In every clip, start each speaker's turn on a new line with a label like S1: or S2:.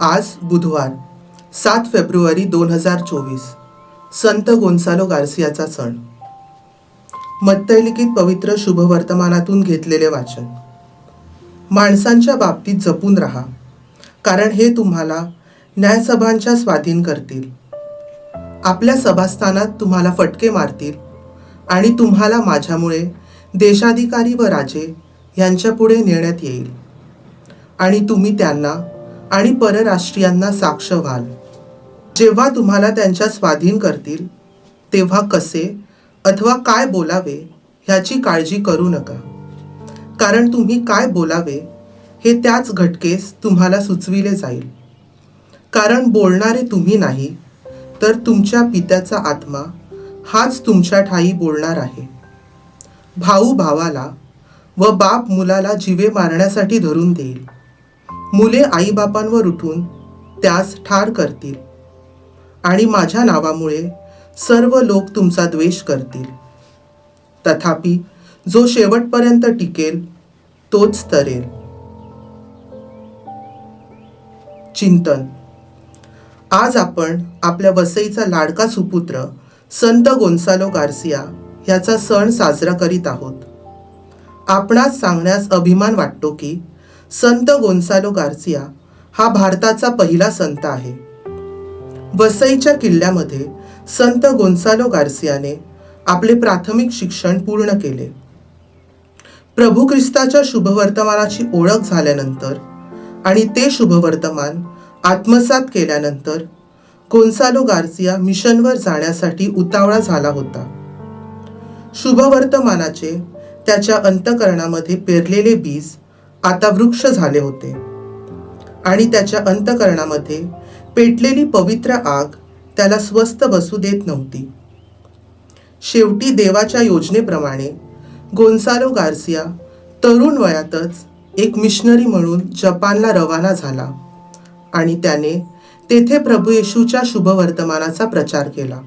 S1: आज बुधवार सात फेब्रुवारी दोन हजार चोवीस. संत गोन्सालो गार्सियाचा सण. मत्तैलिकीत पवित्र शुभवर्तमानातून घेतलेले वाचन. माणसांच्या बाबतीत जपून राहा कारण हे तुम्हाला न्यायसभांच्या स्वाधीन करतील. आपल्या सभास्थानात तुम्हाला फटके मारतील आणि तुम्हाला माझ्यामुळे देशाधिकारी व राजे यांच्यापुढे नेण्यात येईल. आणि तुम्ही त्यांना आणि परराष्ट्रीयांना साक्ष व्हाल. जेव्हा तुम्हाला त्यांच्या स्वाधीन करतील तेव्हा कसे अथवा काय बोलावे ह्याची काळजी करू नका. कारण तुम्ही काय बोलावे हे त्याच घटकेस तुम्हाला सुचविले जाईल. कारण बोलणारे तुम्ही नाही तर तुमच्या पित्याचा आत्मा हाच तुमच्या ठाई बोलणार आहे. भाऊ भावाला व बाप मुलाला जीवे मारण्यासाठी धरून देईल. मुले आईबापांवर उठून त्यास ठार करतील. आणि माझ्या नावामुळे सर्व लोक तुमचा द्वेष करतील. तथापि जो शेवटपर्यंत टिकेल तोच तरेल. चिंतन. आज आपण आपल्या वसईचा लाडका सुपुत्र संत गोन्सालो गार्सिया ह्याचा सण साजरा करीत आहोत. आपणास सांगण्यास अभिमान वाटतो की संत गोन्सालो गार्सिया हा भारताचा पहिला संत आहे. वसईच्या किल्ल्यामध्ये संत गोन्सालो गार्सियाने आपले प्राथमिक शिक्षण पूर्ण केले. प्रभू ख्रिस्ताच्या शुभवर्तमानाची ओळख झाल्यानंतर आणि ते शुभवर्तमान आत्मसात केल्यानंतर कोन्सालो गार्सिया मिशनवर जाण्यासाठी उतावळा झाला होता. शुभवर्तमानाचे त्याच्या अंतकरणामध्ये पेरलेले बीज आता वृक्ष झाले होते. आणि त्याच्या अंतकरणामध्ये पेटलेली पवित्र आग त्याला स्वस्थ बसू देत नव्हती. शेवटी देवाच्या योजनेप्रमाणे गोन्सालो गार्सिया तरुण वयातच एक मिशनरी म्हणून जपानला रवाना झाला आणि त्याने तेथे प्रभू येशूच्या शुभवर्तमानाचा प्रचार केला.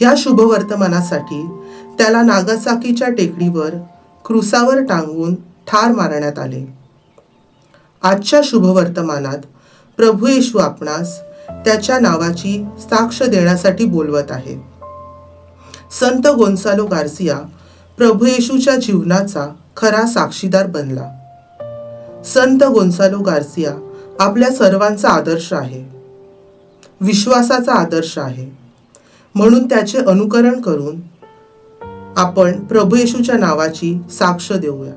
S1: या शुभवर्तमानासाठी त्याला नागासाकीच्या टेकडीवर क्रुसावर टांगून ठार मारण्यात आले. आजच्या शुभवर्तमानात प्रभू येशू आपणास त्याच्या नावाची साक्ष देण्यासाठी बोलवत आहे. संत गोन्सालो गार्सिया प्रभू येशूच्या जीवनाचा खरा साक्षीदार बनला. संत गोन्सालो गार्सिया आपल्या सर्वांचा आदर्श आहे. विश्वासाचा आदर्श आहे. म्हणून त्याचे अनुकरण करून आपण प्रभू येशूच्या नावाची साक्ष देऊया.